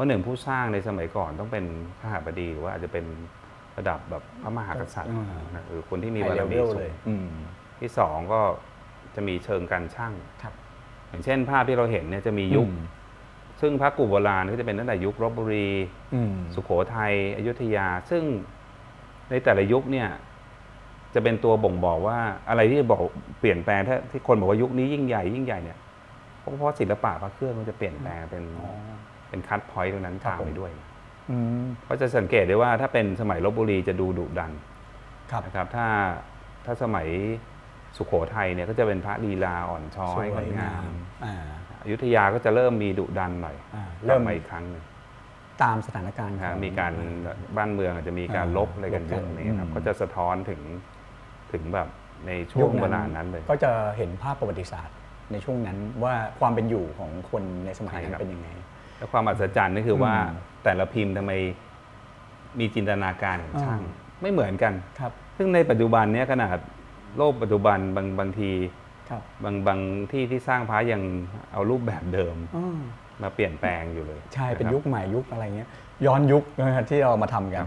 ราะหนึ่งผู้สร้างในสมัยก่อนต้องเป็นข้าหาบดีหรือว่าอาจจะเป็นระดับแบบพระมหากษัตริย์อ่านะหรือคนที่มีไฮบารเลมีเวลสูเลงยอืมที่สองก็จะมีเชิงการช่างครับอย่างเช่นภาพที่เราเห็นเนี่ยจะมียุคอืมซึ่งพระกูโบราณก็จะเป็นตั้งแต่ยุครบบุรีอืมสุโขทัยอยุธยา ซึ่งในแต่ละยุคเนี่ย จะเป็นตัวบ่งบอกว่าอะไรที่บอกเปลี่ยนแปลงถ้าที่คนบอกว่ายุคนี้ยิ่งใหญ่ยิ่งใหญ่เนี่ยเพราะเพราะศิลปะพระเครื่องมันจะเปลี่ยนแปลงเป็นอ๋อ เป็นคัดพอยต์ตรงนั้นครับตามไปผมด้วยอืมเพราะจะสังเกตได้ว่าถ้าเป็นสมัยลบบุรีจะดูดุดันครับนะครับ ถ้าถ้าสมัยสุโขทัยเนี่ยก็จะเป็นพระลีลาอ่อนช้อยงดงามอ่าอยุธยาก็จะเริ่มมีดุดันหน่อยอ่าเริ่เริ่มมมาอีกครั้งหนึ่งตามสถานการณ์นะฮะของมีการบ้านเมืองอาจจะมีการอ่าลบอะไรกันเยอะลบกันนี่ครับอืมก็จะสะท้อนถึงถึงแบบในช่วงเวลานั้นเลย ก็จะเห็นภาพประวัติศาสตร์ในช่วงนั้นว่าความเป็นอยู่ของคนในสมัยนั้ใช่ครันบเป็นยังไง แล้วความอัศจรรย์ก็คือว่าอืมแต่ละพิมพ์ทำไมมีจินตนาการของช่างอ่าไม่เหมือนกันครับ ซึ่งในปัจจุบันเนี้ยขนาดโลกปัจจุบันบางบางทีครับบางบางที่ที่สร้างพระยังเอารูปแบบเดิมอ่ามาเปลี่ยนแปลงอยู่เลย ใช่เป็นะครับยุคใหม่ยุคอะไรเงี้ยย้อนยุคนะฮะที่เรามาทำกัน